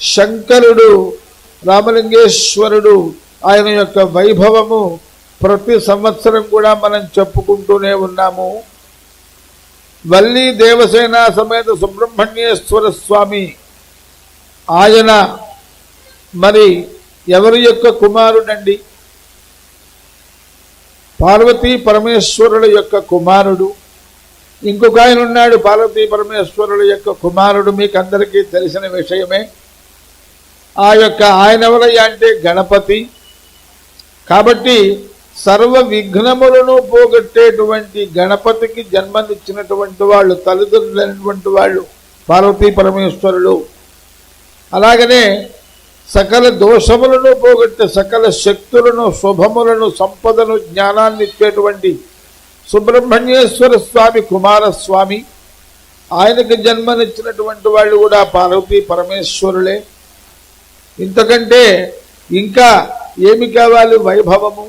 శంకరుడు రామలింగేశ్వరుడు ఆయన యొక్క వైభవము ప్రతి సంవత్సరం కూడా మనం చెప్పుకుంటూనే ఉన్నాము. వల్లి దేవసేన సమేత సుబ్రహ్మణ్యేశ్వర స్వామి ఆయన మరి ఎవరి యొక్క కుమారుడండి? పార్వతీ పరమేశ్వరుల యొక్క కుమారుడు. ఇంకొక ఆయన ఉన్నాడు పార్వతీ పరమేశ్వరుల యొక్క కుమారుడు. మీకు అందరికీ తెలిసిన విషయమే. ఆ యొక్క ఆయన ఎవరయ్యా అంటే గణపతి. కాబట్టి సర్వ విఘ్నములను పోగొట్టేటువంటి గణపతికి జన్మనిచ్చినటువంటి వాళ్ళు తల్లిదండ్రులైనటువంటి వాళ్ళు పార్వతీ పరమేశ్వరులు. అలాగనే సకల దోషములను పోగొట్టే సకల శక్తులను శుభములను సంపదను జ్ఞానాన్ని ఇచ్చేటువంటి సుబ్రహ్మణ్యేశ్వర స్వామి కుమారస్వామి. ఆయనకు జన్మనిచ్చినటువంటి వాళ్ళు కూడా పార్వతీ పరమేశ్వరులే. ఇంతకంటే ఇంకా ఏమి కావాలి వైభవము?